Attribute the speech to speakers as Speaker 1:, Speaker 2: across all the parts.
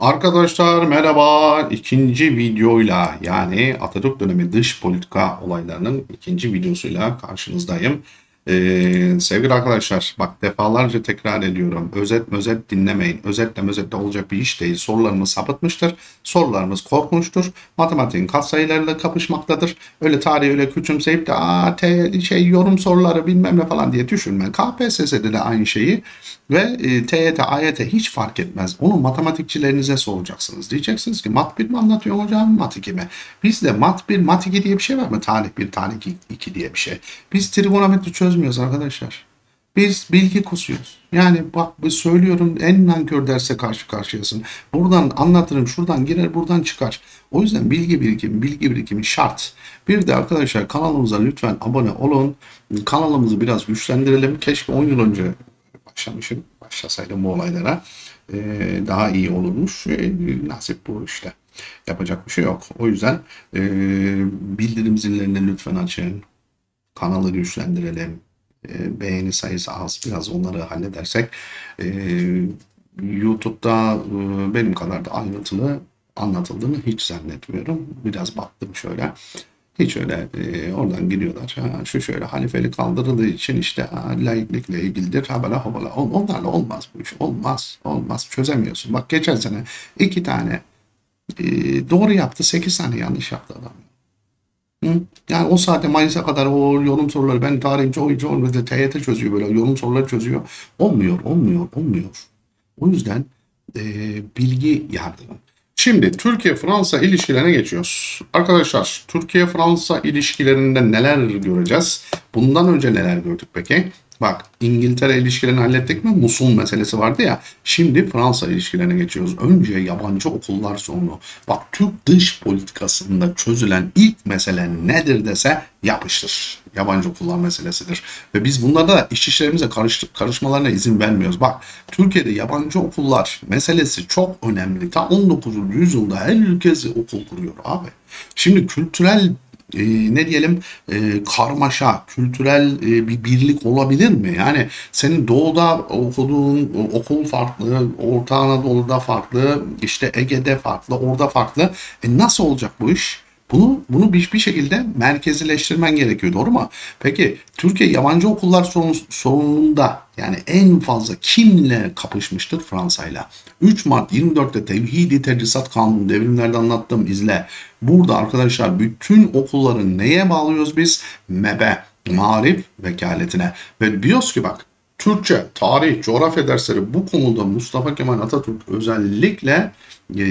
Speaker 1: Arkadaşlar merhaba. İkinci videoyla yani Atatürk dönemi dış politika olaylarının ikinci videosuyla karşınızdayım. Ee, sevgili arkadaşlar bak defalarca tekrar ediyorum. Özet özet dinlemeyin. Özetle özetle olacak bir iş değil. Sorularımız sapıtmıştır. Sorularımız korkmuştur. Matematiğin katsayılarıyla kapışmaktadır. Öyle tarihi öyle küçümseyip de Aa, te, şey yorum soruları bilmem ne falan diye düşünme. KPSS'de de aynı şeyi ve e, TYT, AYT hiç fark etmez. Onu matematikçilerinize soracaksınız. Diyeceksiniz ki mat 1 mi anlatıyor hocam, mat 2 mi? Bizde mat 1, mat 2 diye bir şey var mı? Tarih 1, tarih 2 diye bir şey. Biz trigonometri çözmüyoruz arkadaşlar. Biz bilgi kusuyoruz. Yani bak söylüyorum en nankör derse karşı karşıyasın. Buradan anlatırım, şuradan girer, buradan çıkar. O yüzden bilgi birikimi, bilgi birikimi şart. Bir de arkadaşlar kanalımıza lütfen abone olun. Kanalımızı biraz güçlendirelim. Keşke 10 yıl önce başlamışım. Başlasaydım bu olaylara e, daha iyi olurmuş. E, nasip bu işte. Yapacak bir şey yok. O yüzden e, bildirim zillerini lütfen açın. Kanalı güçlendirelim. E, beğeni sayısı az. Biraz onları halledersek e, YouTube'da e, benim kadar da ayrıntılı anlatıldığını hiç zannetmiyorum. Biraz baktım şöyle. Hiç öyle e, oradan giriyorlar. Ha, şu şöyle halifeli kaldırıldığı için işte ha, laiklikle ilgilidir. Habala habala. On- Onlarla olmaz bu iş. Olmaz. Olmaz. Çözemiyorsun. Bak geçen sene iki tane e, doğru yaptı. Sekiz tane yanlış yaptı adam. Hı? Yani o saatte Mayıs'a kadar o yorum soruları ben tarihimci oyuncu olmadı. TYT çözüyor böyle yorum soruları çözüyor. Olmuyor, olmuyor, olmuyor. O yüzden e, bilgi yardımı. Şimdi Türkiye-Fransa ilişkilerine geçiyoruz. Arkadaşlar Türkiye-Fransa ilişkilerinde neler göreceğiz? Bundan önce neler gördük peki? Bak İngiltere ilişkilerini hallettik mi? Musul meselesi vardı ya. Şimdi Fransa ilişkilerine geçiyoruz. Önce yabancı okullar sorunu. Bak Türk dış politikasında çözülen ilk mesele nedir dese yapıştır. Yabancı okullar meselesidir. Ve biz bunlarda da iş işlerimize karış, karışmalarına izin vermiyoruz. Bak Türkiye'de yabancı okullar meselesi çok önemli. Ta 19. yüzyılda her ülkesi okul kuruyor abi. Şimdi kültürel e, ne diyelim e, karmaşa, kültürel e, bir birlik olabilir mi? Yani senin doğuda okuduğun okul farklı, Orta Anadolu'da farklı, işte Ege'de farklı, orada farklı. E nasıl olacak bu iş? Bunu bunu bir, bir şekilde merkezileştirmen gerekiyor doğru mu? Peki Türkiye yabancı okullar sorun, sorununda yani en fazla kimle kapışmıştır Fransa'yla? 3 Mart 24'te Tevhidi Tedrisat Kanunu devrimlerde anlattım izle. Burada arkadaşlar bütün okulları neye bağlıyoruz biz? MEB'e, marif vekaletine. Ve diyoruz ki bak Türkçe, tarih, coğrafya dersleri bu konuda Mustafa Kemal Atatürk özellikle e,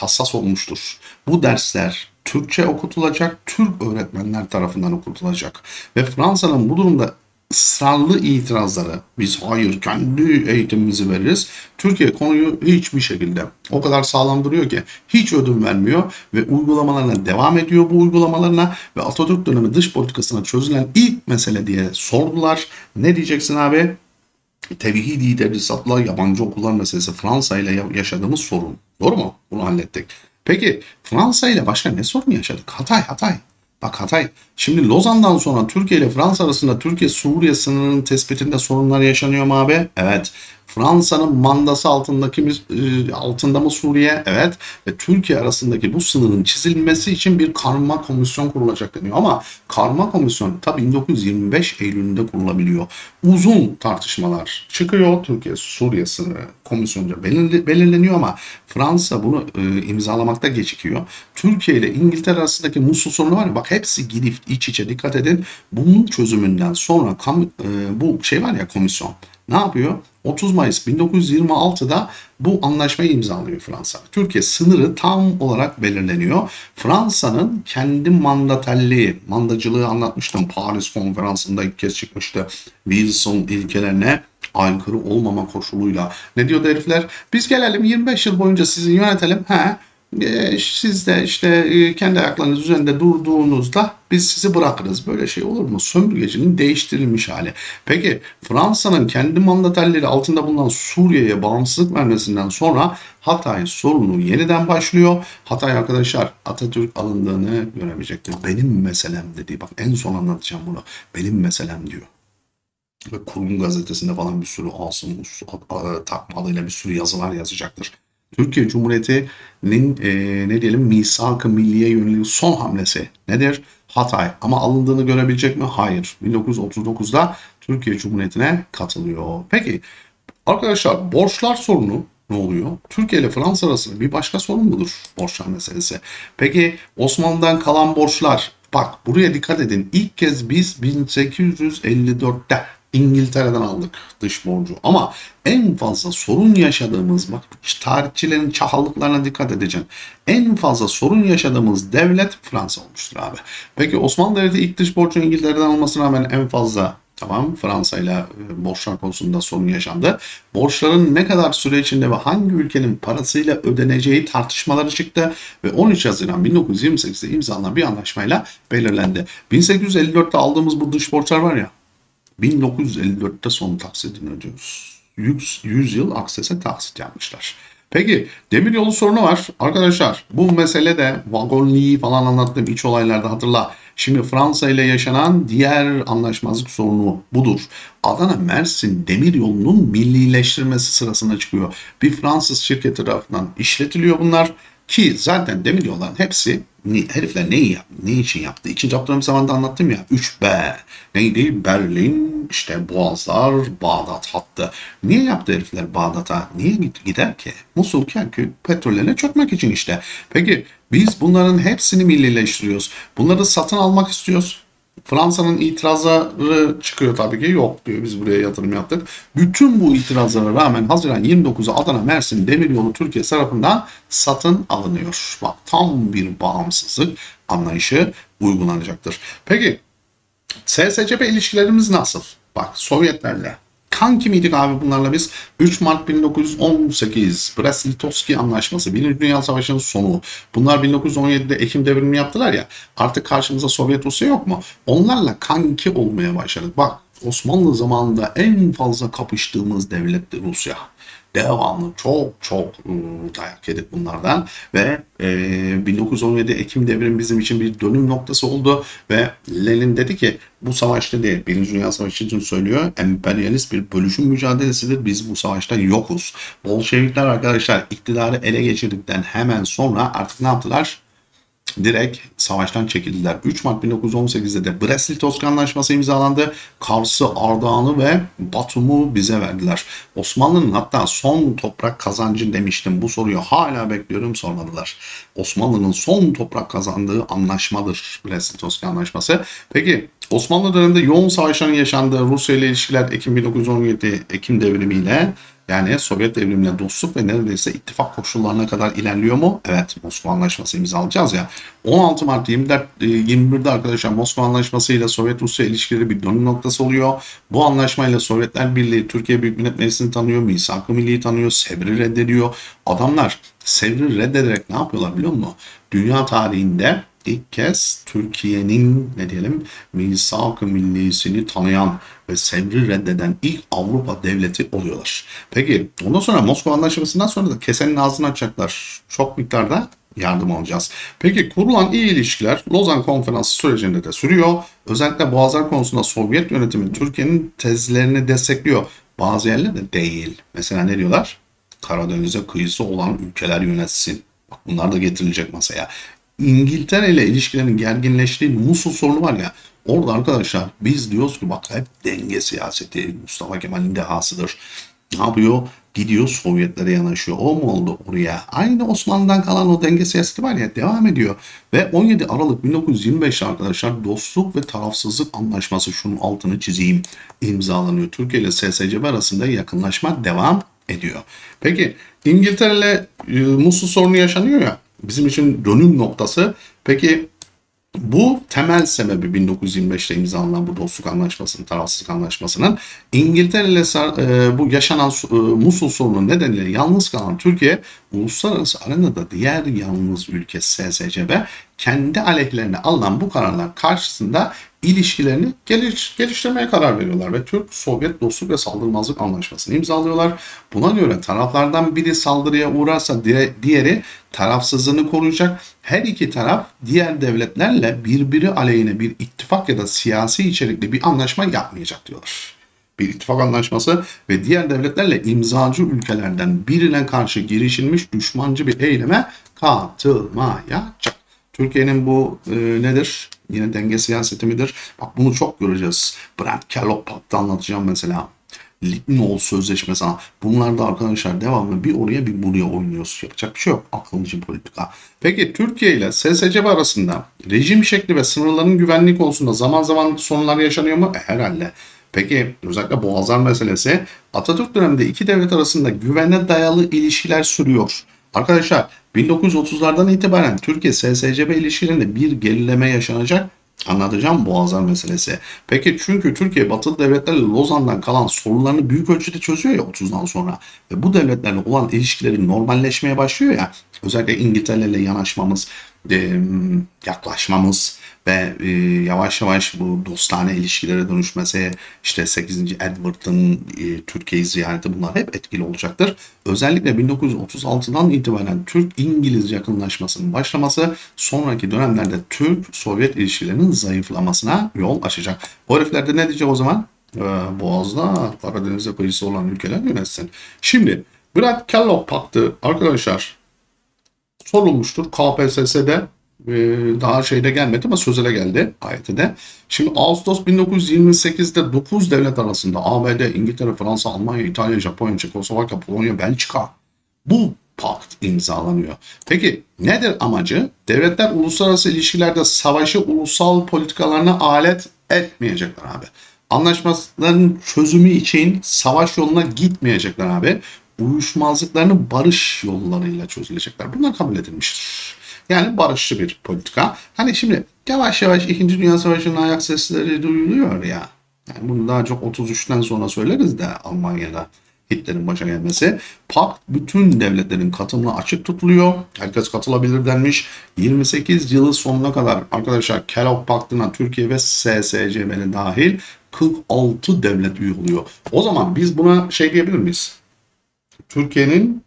Speaker 1: hassas olmuştur. Bu dersler Türkçe okutulacak, Türk öğretmenler tarafından okutulacak. Ve Fransa'nın bu durumda ısrarlı itirazları, biz hayır kendi eğitimimizi veririz. Türkiye konuyu hiçbir şekilde o kadar sağlam duruyor ki hiç ödün vermiyor ve uygulamalarına devam ediyor bu uygulamalarına ve Atatürk dönemi dış politikasına çözülen ilk mesele diye sordular. Ne diyeceksin abi? Tevhidi tedrisatla yabancı okullar meselesi Fransa ile yaşadığımız sorun. Doğru mu? Bunu hallettik. Peki Fransa ile başka ne sorun yaşadık? Hatay, Hatay. Bak Hatay. Şimdi Lozan'dan sonra Türkiye ile Fransa arasında Türkiye-Suriye sınırının tespitinde sorunlar yaşanıyor mu abi? Evet. Fransa'nın mandası altındaki e, altında mı Suriye? Evet. Ve Türkiye arasındaki bu sınırın çizilmesi için bir karma komisyon kurulacak deniyor. Ama karma komisyon tabii 1925 Eylül'ünde kurulabiliyor. Uzun tartışmalar çıkıyor. Türkiye-Suriye sınırı komisyonca belirleniyor ama Fransa bunu e, imzalamakta gecikiyor. Türkiye ile İngiltere arasındaki Musul sorunu var ya bak hepsi gidip iç içe dikkat edin. Bunun çözümünden sonra kam, e, bu şey var ya komisyon ne yapıyor? 30 Mayıs 1926'da bu anlaşmayı imzalıyor Fransa. Türkiye sınırı tam olarak belirleniyor. Fransa'nın kendi mandaterliği, mandacılığı anlatmıştım. Paris konferansında ilk kez çıkmıştı. Wilson ilkelerine aykırı olmama koşuluyla. Ne diyordu herifler? Biz gelelim 25 yıl boyunca sizi yönetelim. He, siz de işte e, kendi ayaklarınız üzerinde durduğunuzda biz sizi bırakırız. Böyle şey olur mu? Sömürgecinin değiştirilmiş hali. Peki Fransa'nın kendi mandaterleri altında bulunan Suriye'ye bağımsızlık vermesinden sonra Hatay sorunu yeniden başlıyor. Hatay arkadaşlar Atatürk alındığını göremeyecektir. Benim meselem dedi. Bak en son anlatacağım bunu. Benim meselem diyor. Ve Kurum gazetesinde falan bir sürü Asım takmalıyla bir sürü yazılar yazacaktır. Türkiye Cumhuriyeti'nin e, ne diyelim misak-ı milliye yönelik son hamlesi nedir? Hatay. Ama alındığını görebilecek mi? Hayır. 1939'da Türkiye Cumhuriyeti'ne katılıyor. Peki arkadaşlar borçlar sorunu ne oluyor? Türkiye ile Fransa arasında bir başka sorun mudur borçlar meselesi? Peki Osmanlı'dan kalan borçlar bak buraya dikkat edin. İlk kez biz 1854'te İngiltere'den aldık dış borcu. Ama en fazla sorun yaşadığımız, bak tarihçilerin çakallıklarına dikkat edeceğim. En fazla sorun yaşadığımız devlet Fransa olmuştur abi. Peki Osmanlı Devleti ilk dış borcu İngiltere'den almasına rağmen en fazla Tamam Fransa ile e, borçlar konusunda sorun yaşandı. Borçların ne kadar süre içinde ve hangi ülkenin parasıyla ödeneceği tartışmaları çıktı ve 13 Haziran 1928'de imzalanan bir anlaşmayla belirlendi. 1854'te aldığımız bu dış borçlar var ya 1954'te son taksidini ödüyoruz. 100, 100 yıl aksese taksit yapmışlar. Peki demiryolu sorunu var. Arkadaşlar bu mesele de Vagonli'yi falan anlattığım iç olaylarda hatırla. Şimdi Fransa ile yaşanan diğer anlaşmazlık sorunu budur. Adana Mersin demiryolunun millileştirmesi sırasında çıkıyor. Bir Fransız şirketi tarafından işletiliyor bunlar. Ki zaten demir yolların hepsi ni- herifler neyi yap, ne için yaptı? İkinci Abdülhamit zamanında anlattım ya. 3B. Neydi? Berlin, işte Boğazlar, Bağdat hattı. Niye yaptı herifler Bağdat'a? Niye gider ki? Musul, Kerkük petrollerine çökmek için işte. Peki biz bunların hepsini millileştiriyoruz. Bunları satın almak istiyoruz. Fransa'nın itirazları çıkıyor tabii ki. Yok diyor biz buraya yatırım yaptık. Bütün bu itirazlara rağmen Haziran 29'u Adana Mersin Demiryolu Türkiye tarafından satın alınıyor. Bak tam bir bağımsızlık anlayışı uygulanacaktır. Peki SSCB ilişkilerimiz nasıl? Bak Sovyetlerle. Kanki miydik abi bunlarla biz? 3 Mart 1918 Brest-Litovski Anlaşması, Birinci Dünya Savaşı'nın sonu. Bunlar 1917'de Ekim devrimini yaptılar ya. Artık karşımızda Sovyet Rusya yok mu? Onlarla kanki olmaya başladık. Bak Osmanlı zamanında en fazla kapıştığımız devlet de Rusya devamlı çok çok ıı, dayak yedik bunlardan ve e, 1917 Ekim devrimi bizim için bir dönüm noktası oldu ve Lenin dedi ki bu savaşta değil Birinci Dünya Savaşı için söylüyor emperyalist bir bölüşüm mücadelesidir biz bu savaşta yokuz. Bolşevikler arkadaşlar iktidarı ele geçirdikten hemen sonra artık ne yaptılar? Direkt savaştan çekildiler. 3 Mart 1918'de de Brest-Litovsk Anlaşması imzalandı. Kars'ı, Ardahan'ı ve Batum'u bize verdiler. Osmanlı'nın hatta son toprak kazancı demiştim. Bu soruyu hala bekliyorum sormadılar. Osmanlı'nın son toprak kazandığı anlaşmadır Brest-Litovsk Anlaşması. Peki Osmanlı döneminde yoğun savaşların yaşandığı Rusya ile ilişkiler Ekim 1917 Ekim devrimiyle yani Sovyet devrimine dostluk ve neredeyse ittifak koşullarına kadar ilerliyor mu? Evet Moskova Anlaşması imzalayacağız ya. 16 Mart 24, e, 21'de arkadaşlar Moskova Anlaşması ile Sovyet-Rusya ilişkileri bir dönüm noktası oluyor. Bu anlaşmayla Sovyetler Birliği Türkiye Büyük Millet Meclisi'ni tanıyor, Misak-ı Milli'yi tanıyor, Sevr'i reddediyor. Adamlar Sevr'i reddederek ne yapıyorlar biliyor musun? Dünya tarihinde ilk kez Türkiye'nin ne diyelim misak-ı millisini tanıyan ve Sevr'i reddeden ilk Avrupa devleti oluyorlar. Peki ondan sonra Moskova Anlaşması'ndan sonra da kesenin ağzını açacaklar. Çok miktarda yardım alacağız. Peki kurulan iyi ilişkiler Lozan Konferansı sürecinde de sürüyor. Özellikle Boğazlar konusunda Sovyet yönetimi Türkiye'nin tezlerini destekliyor. Bazı yerlerde değil. Mesela ne diyorlar? Karadeniz'e kıyısı olan ülkeler yönetsin. Bak bunlar da getirilecek masaya. İngiltere ile ilişkilerin gerginleştiği Musul sorunu var ya orada arkadaşlar biz diyoruz ki bak hep denge siyaseti Mustafa Kemal'in dehasıdır. Ne yapıyor? Gidiyor Sovyetlere yanaşıyor. O mu oldu oraya? Aynı Osmanlı'dan kalan o denge siyaseti var ya devam ediyor. Ve 17 Aralık 1925 arkadaşlar dostluk ve tarafsızlık anlaşması şunun altını çizeyim imzalanıyor. Türkiye ile SSCB arasında yakınlaşma devam ediyor. Peki İngiltere ile e, Musul sorunu yaşanıyor ya bizim için dönüm noktası. Peki bu temel sebebi 1925'te imzalanan bu dostluk anlaşmasının, tarafsızlık anlaşmasının İngiltere ile e, bu yaşanan e, Musul sorunu nedeniyle yalnız kalan Türkiye uluslararası arenada diğer yalnız ülke SSCB kendi aleyhlerine alınan bu kararlar karşısında ilişkilerini geliş, geliştirmeye karar veriyorlar ve Türk-Sovyet dostluk ve saldırmazlık anlaşmasını imzalıyorlar. Buna göre taraflardan biri saldırıya uğrarsa diğeri tarafsızlığını koruyacak. Her iki taraf diğer devletlerle birbiri aleyhine bir ittifak ya da siyasi içerikli bir anlaşma yapmayacak diyorlar. bir ittifak anlaşması ve diğer devletlerle imzacı ülkelerden birine karşı girişilmiş düşmancı bir eyleme katılmayacak. Türkiye'nin bu e, nedir? Yine denge siyaseti midir? Bak bunu çok göreceğiz. Brent Kellogg Pakt'ı anlatacağım mesela. Litminoğlu Sözleşmesi. Bunlar da arkadaşlar devamlı bir oraya bir buraya oynuyoruz. Yapacak bir şey yok. Akıllıcı politika. Peki Türkiye ile SSCB arasında rejim şekli ve sınırların güvenlik konusunda zaman zaman sorunlar yaşanıyor mu? E, herhalde. Peki özellikle Boğazlar meselesi Atatürk döneminde iki devlet arasında güvene dayalı ilişkiler sürüyor. Arkadaşlar 1930'lardan itibaren Türkiye SSCB ilişkilerinde bir gerileme yaşanacak. Anlatacağım Boğazlar meselesi. Peki çünkü Türkiye batılı devletlerle Lozan'dan kalan sorunlarını büyük ölçüde çözüyor ya 30'dan sonra. Ve bu devletlerle olan ilişkileri normalleşmeye başlıyor ya. Özellikle İngiltere'yle yanaşmamız, e, yaklaşmamız ve e, yavaş yavaş bu dostane ilişkilere dönüşmesi, işte 8. Edward'ın e, Türkiye'yi ziyareti bunlar hep etkili olacaktır. Özellikle 1936'dan itibaren Türk-İngiliz yakınlaşmasının başlaması sonraki dönemlerde Türk-Sovyet ilişkilerinin zayıflamasına yol açacak. Bu herifler de ne diyecek o zaman? Boğaz'da Karadeniz'e kıyısı olan ülkeler yönetsin. Şimdi Brad Kellogg Paktı arkadaşlar sorulmuştur KPSS'de e, daha şeyde gelmedi ama sözele geldi AYT'de. Şimdi Ağustos 1928'de 9 devlet arasında ABD, İngiltere, Fransa, Almanya, İtalya, Japonya, Çekoslovakya, Polonya, Belçika bu pakt imzalanıyor. Peki nedir amacı? Devletler uluslararası ilişkilerde savaşı ulusal politikalarına alet etmeyecekler abi. Anlaşmaların çözümü için savaş yoluna gitmeyecekler abi. Uyuşmazlıklarını barış yollarıyla çözülecekler. Bunlar kabul edilmiştir. Yani barışçı bir politika. Hani şimdi yavaş yavaş 2. Dünya Savaşı'nın ayak sesleri duyuluyor ya. Yani bunu daha çok 33'ten sonra söyleriz de Almanya'da Hitler'in başa gelmesi. Pakt bütün devletlerin katılımına açık tutuluyor. Herkes katılabilir denmiş. 28 yılı sonuna kadar arkadaşlar Kellogg Paktı'na Türkiye ve SSCB'li dahil 46 devlet üye oluyor. O zaman biz buna şey diyebilir miyiz? Türkiye'nin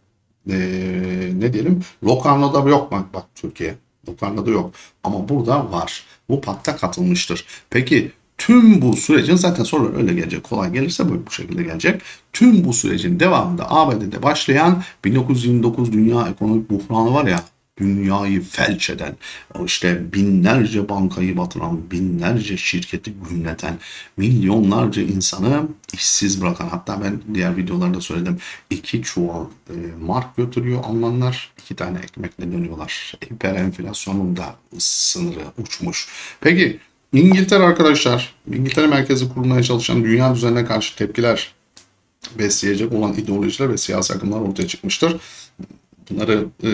Speaker 1: eee, ne diyelim Locarno'da yok bak bak Türkiye. Locarno'da yok. Ama burada var. Bu pakta katılmıştır. Peki tüm bu sürecin zaten sorular öyle gelecek. Kolay gelirse bu, bu şekilde gelecek. Tüm bu sürecin devamında ABD'de başlayan 1929 dünya ekonomik buhranı var ya dünyayı felç eden, işte binlerce bankayı batıran, binlerce şirketi gümleten, milyonlarca insanı işsiz bırakan, hatta ben diğer videolarda söyledim, iki çuval e, mark götürüyor Almanlar, iki tane ekmekle dönüyorlar. Hiper enflasyonun da sınırı uçmuş. Peki İngiltere arkadaşlar, İngiltere merkezi kurulmaya çalışan dünya düzenine karşı tepkiler besleyecek olan ideolojiler ve siyasi akımlar ortaya çıkmıştır. Bunları e,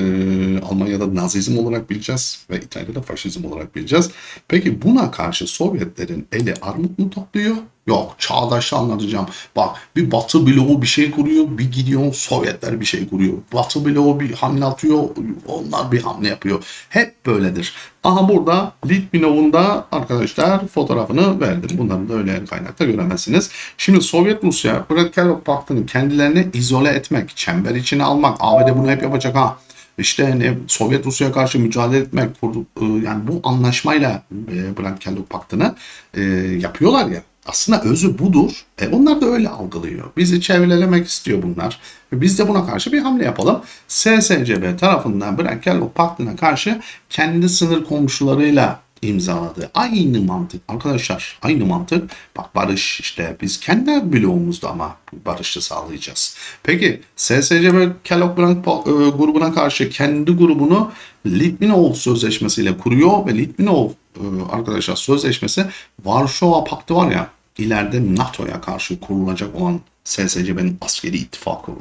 Speaker 1: Almanya'da Nazizm olarak bileceğiz ve İtalya'da faşizm olarak bileceğiz. Peki buna karşı Sovyetlerin eli armut mu topluyor? Yok. Çağdaş'ı anlatacağım. Bak bir Batı bloğu bir şey kuruyor. Bir gidiyor Sovyetler bir şey kuruyor. Batı bloğu bir hamle atıyor. Onlar bir hamle yapıyor. Hep böyledir. Aha burada Litvinov'un da arkadaşlar fotoğrafını verdim. Bunları da öyle kaynakta göremezsiniz. Şimdi Sovyet Rusya Brad-Kellogg Paktı'nı kendilerini izole etmek, çember içine almak. ABD bunu hep yapacak ha işte hani Sovyet Rusya'ya karşı mücadele etmek e, yani bu anlaşmayla e, Brand-Kellogg Paktı'nı e, yapıyorlar ya. Aslında özü budur. E, onlar da öyle algılıyor. Bizi çevrelemek istiyor bunlar. Ve biz de buna karşı bir hamle yapalım. SSCB tarafından Brand-Kellogg Paktı'na karşı kendi sınır komşularıyla imzaladı. Aynı mantık arkadaşlar. Aynı mantık. Bak barış işte biz kendi bloğumuzda ama barışı sağlayacağız. Peki SSCB Kellogg Brand e, grubuna karşı kendi grubunu Litvinov Sözleşmesi'yle kuruyor ve Litvinov e, arkadaşlar sözleşmesi Varşova Paktı var ya ileride NATO'ya karşı kurulacak olan SSCB'nin askeri ittifak e,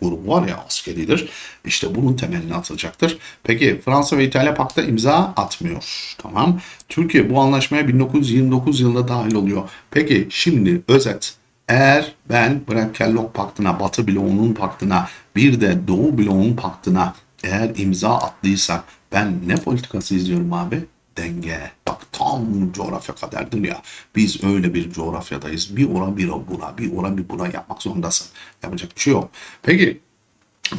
Speaker 1: grubu var ya askeridir. İşte bunun temelini atacaktır. Peki Fransa ve İtalya pakta imza atmıyor. Tamam. Türkiye bu anlaşmaya 1929 yılında dahil oluyor. Peki şimdi özet. Eğer ben Brand-Kellogg paktına, Batı bloğunun paktına, bir de Doğu bloğunun paktına eğer imza attıysak ben ne politikası izliyorum abi? denge. Bak tam coğrafya kaderdir ya. Biz öyle bir coğrafyadayız. Bir ora bir bura, bir ora bir bura yapmak zorundasın. Yapacak bir şey yok. Peki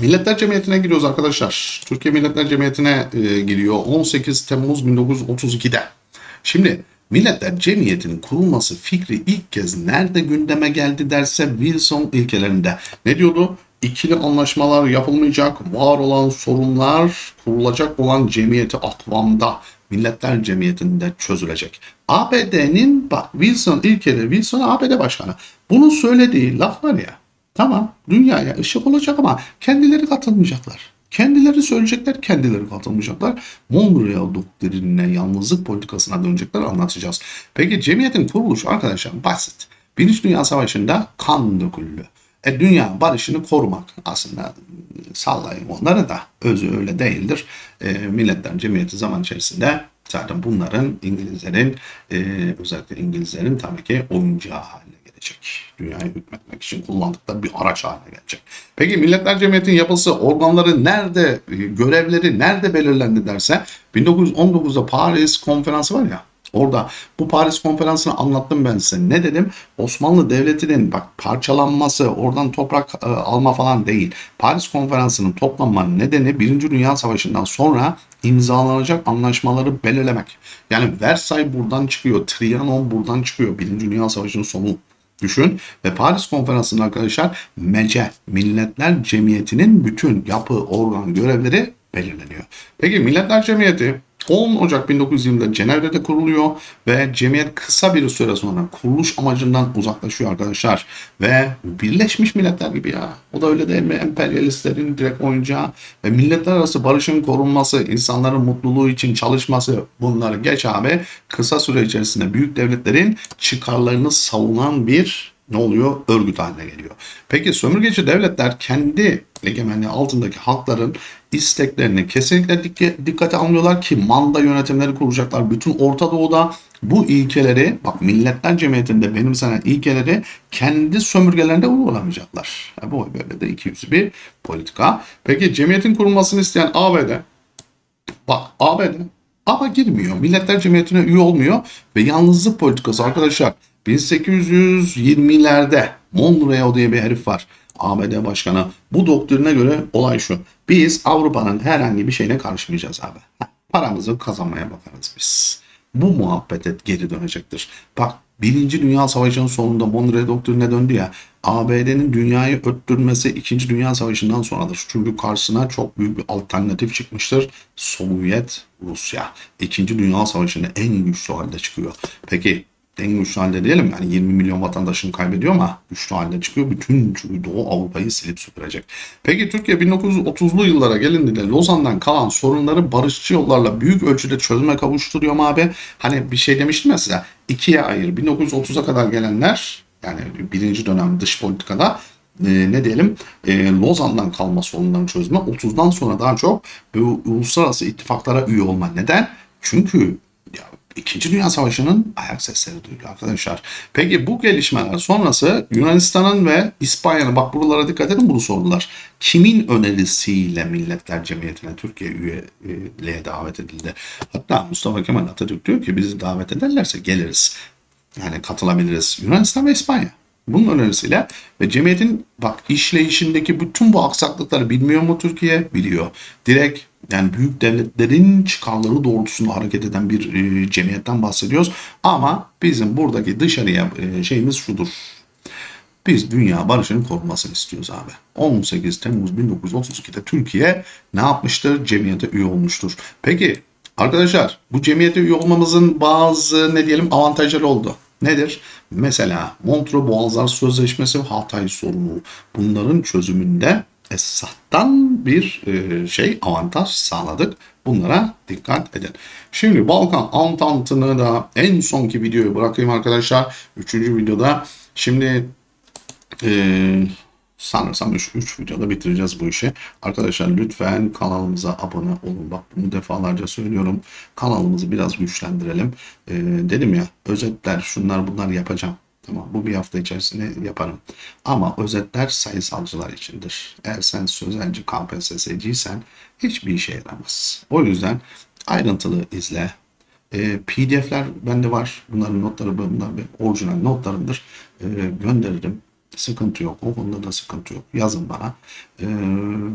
Speaker 1: Milletler Cemiyeti'ne giriyoruz arkadaşlar. Türkiye Milletler Cemiyeti'ne e, giriyor 18 Temmuz 1932'de. Şimdi Milletler Cemiyeti'nin kurulması fikri ilk kez nerede gündeme geldi derse Wilson ilkelerinde. Ne diyordu? İkili anlaşmalar yapılmayacak, var olan sorunlar kurulacak olan cemiyeti akvamda, Milletler Cemiyeti'nde çözülecek. ABD'nin Wilson ilkeleri, Wilson ABD başkanı. Bunun söylediği laf var ya, tamam dünyaya ışık olacak ama kendileri katılmayacaklar. Kendileri söyleyecekler, kendileri katılmayacaklar. Monroe doktrinine, yalnızlık politikasına dönecekler anlatacağız. Peki cemiyetin kuruluşu arkadaşlar basit. Birinci Dünya Savaşı'nda kan döküldü. E, dünya barışını korumak aslında sallayın onları da özü öyle değildir. E, Milletler Cemiyeti zaman içerisinde zaten bunların İngilizlerin e, özellikle İngilizlerin tabii ki oyuncağı haline gelecek. Dünyayı hükmetmek için kullandıkları bir araç haline gelecek. Peki Milletler Cemiyeti'nin yapısı, organları nerede, e, görevleri nerede belirlendi derse 1919'da Paris konferansı var ya Orada bu Paris konferansını anlattım ben size. Ne dedim? Osmanlı Devleti'nin bak parçalanması, oradan toprak e, alma falan değil. Paris konferansının toplanma nedeni Birinci Dünya Savaşı'ndan sonra imzalanacak anlaşmaları belirlemek. Yani Versay buradan çıkıyor, Trianon buradan çıkıyor. Birinci Dünya Savaşı'nın sonu düşün ve Paris Konferansı'nda arkadaşlar MECE, Milletler Cemiyeti'nin bütün yapı, organ, görevleri belirleniyor. Peki Milletler Cemiyeti 10 Ocak 1920'de Cenevre'de kuruluyor ve cemiyet kısa bir süre sonra kuruluş amacından uzaklaşıyor arkadaşlar. Ve Birleşmiş Milletler gibi ya. O da öyle değil mi? Emperyalistlerin direkt oyuncağı ve milletler arası barışın korunması, insanların mutluluğu için çalışması bunları geç abi. Kısa süre içerisinde büyük devletlerin çıkarlarını savunan bir ne oluyor? Örgüt haline geliyor. Peki sömürgeci devletler kendi egemenliği altındaki halkların isteklerini kesinlikle dikkate almıyorlar ki manda yönetimleri kuracaklar. Bütün Orta Doğu'da bu ilkeleri bak Milletler Cemiyeti'nde benimsenen ilkeleri kendi sömürgelerinde uygulamayacaklar. Yani bu böyle de 200 bir politika. Peki cemiyetin kurulmasını isteyen ABD bak ABD ama girmiyor. Milletler Cemiyeti'ne üye olmuyor ve yalnızlık politikası arkadaşlar 1820'lerde Monroe diye bir herif var. ABD Başkanı. Bu doktrine göre olay şu. Biz Avrupa'nın herhangi bir şeyine karışmayacağız abi. Paramızı kazanmaya bakarız biz. Bu muhabbete geri dönecektir. Bak Birinci Dünya Savaşı'nın sonunda Monroe doktrine döndü ya. ABD'nin dünyayı öttürmesi 2. Dünya Savaşı'ndan sonradır. Çünkü karşısına çok büyük bir alternatif çıkmıştır. Sovyet Rusya. 2. Dünya Savaşı'nda en güçlü halde çıkıyor. Peki en güçlü halde diyelim yani 20 milyon vatandaşını kaybediyor ama güçlü halde çıkıyor. Bütün Doğu Avrupa'yı silip süpürecek. Peki Türkiye 1930'lu yıllara gelindiğinde Lozan'dan kalan sorunları barışçı yollarla büyük ölçüde çözüme kavuşturuyor mu abi? Hani bir şey demiştim ya size ikiye ayır. 1930'a kadar gelenler yani birinci dönem dış politikada e, ne diyelim e, Lozan'dan kalma sorunlarını çözme 30'dan sonra daha çok bu uluslararası ittifaklara üye olma. Neden? Çünkü İkinci Dünya Savaşı'nın ayak sesleri duyuluyor arkadaşlar. Peki bu gelişmeler sonrası Yunanistan'ın ve İspanya'nın bak buralara dikkat edin bunu sordular. Kimin önerisiyle Milletler Cemiyeti'ne Türkiye üyeliğe davet edildi? Hatta Mustafa Kemal Atatürk diyor ki bizi davet ederlerse geliriz. Yani katılabiliriz. Yunanistan ve İspanya. Bunun önerisiyle ve cemiyetin bak işleyişindeki bütün bu aksaklıkları bilmiyor mu Türkiye? Biliyor. Direkt yani büyük devletlerin çıkarları doğrultusunda hareket eden bir e, cemiyetten bahsediyoruz. Ama bizim buradaki dışarıya e, şeyimiz şudur. Biz dünya barışının korunmasını istiyoruz abi. 18 Temmuz 1932'de Türkiye ne yapmıştır? Cemiyete üye olmuştur. Peki arkadaşlar bu cemiyete üye olmamızın bazı ne diyelim avantajları oldu. Nedir? Mesela Montreux Boğazlar Sözleşmesi ve Hatay sorunu bunların çözümünde Esad'dan bir e, şey avantaj sağladık. Bunlara dikkat edin. Şimdi Balkan Antantı'nı da en sonki videoyu bırakayım arkadaşlar. Üçüncü videoda şimdi e, sanırsam 3 videoda bitireceğiz bu işi. Arkadaşlar lütfen kanalımıza abone olun. Bak bunu defalarca söylüyorum. Kanalımızı biraz güçlendirelim. E, dedim ya özetler şunlar bunlar yapacağım. Tamam bu bir hafta içerisinde yaparım. Ama özetler sayısalcılar içindir. Eğer sen sözelci KPSS'ciysen hiçbir işe yaramaz. O yüzden ayrıntılı izle. E, PDF'ler bende var. Bunların notları bunlar benim orijinal notlarımdır. E, gönderirim. Sıkıntı yok. O konuda da sıkıntı yok. Yazın bana. Ee,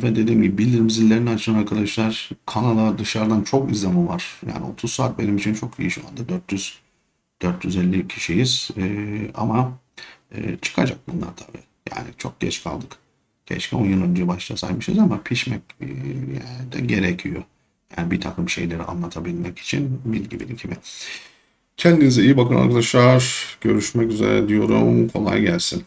Speaker 1: ve dediğim gibi bildirim zillerini açın arkadaşlar. Kanala dışarıdan çok izleme var. Yani 30 saat benim için çok iyi şu anda. 400 450 kişiyiz Ee, ama e, çıkacak bunlar tabii. Yani çok geç kaldık. Keşke 10 yıl önce başlasaymışız ama pişmek e, de gerekiyor. Yani bir takım şeyleri anlatabilmek için bilgi birikimi. Kendinize iyi bakın arkadaşlar. Görüşmek üzere diyorum. Kolay gelsin.